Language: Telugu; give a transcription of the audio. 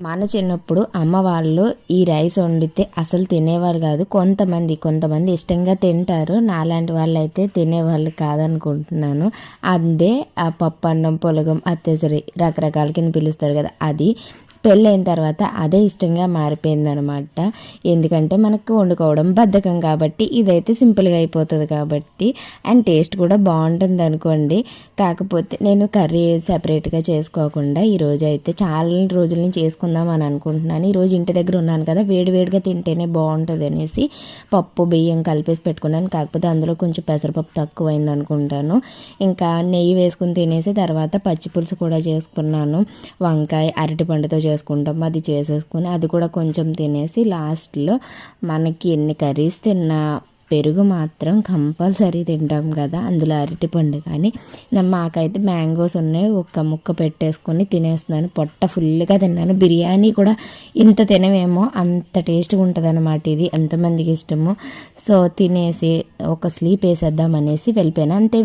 మన చిన్నప్పుడు అమ్మ వాళ్ళు ఈ రైస్ వండితే అసలు తినేవారు కాదు. కొంతమంది కొంతమంది ఇష్టంగా తింటారు. నాలాంటి వాళ్ళు అయితే తినేవాళ్ళు కాదనుకుంటున్నాను. అదే ఆ పప్పు అన్నం పొలగం అత్తేసరి రకరకాల కింద పిలుస్తారు కదా. అది పెళ్ళైన తర్వాత అదే ఇష్టంగా మారిపోయిందనమాట. ఎందుకంటే మనకు వండుకోవడం బద్ధకం కాబట్టి ఇదైతే సింపుల్గా అయిపోతుంది కాబట్టి అండ్ టేస్ట్ కూడా బాగుంటుంది అనుకోండి. కాకపోతే నేను కర్రీ సపరేట్గా చేసుకోకుండా ఈరోజు అయితే చాలా రోజుల నుంచి చేసుకుందాం అని అనుకుంటున్నాను. ఈరోజు ఇంటి దగ్గర ఉన్నాను కదా వేడివేడిగా తింటేనే బాగుంటుంది అనేసి పప్పు బియ్యం కలిపేసి పెట్టుకున్నాను. కాకపోతే అందులో కొంచెం పెసరపప్పు తక్కువైంది అనుకుంటాను. ఇంకా నెయ్యి వేసుకుని తినేసి తర్వాత పచ్చి పులుసు కూడా చేసుకున్నాను. వంకాయ అరటిపండుతో చేసుకున్నాను చేసుకుంటాం. అది చేసేసుకుని అది కూడా కొంచెం తినేసి లాస్ట్లో మనకి ఎన్ని కర్రీస్ తిన్నా పెరుగు మాత్రం కంపల్సరీ తింటాం కదా. అందులో అరటిపండు కానీ మాకైతే మ్యాంగోస్ ఉన్నాయి. ఒక్క ముక్క పెట్టేసుకొని తినేస్తున్నాను. పొట్ట ఫుల్గా తిన్నాను. బిర్యానీ కూడా ఇంత తినవేమో అంత టేస్ట్గా ఉంటుంది అనమాట ఇది. ఎంతమందికి ఇష్టమో. సో తినేసి ఒక స్లీప్ వేసేద్దాం అనేసి వెళ్ళిపోయాను. అంతే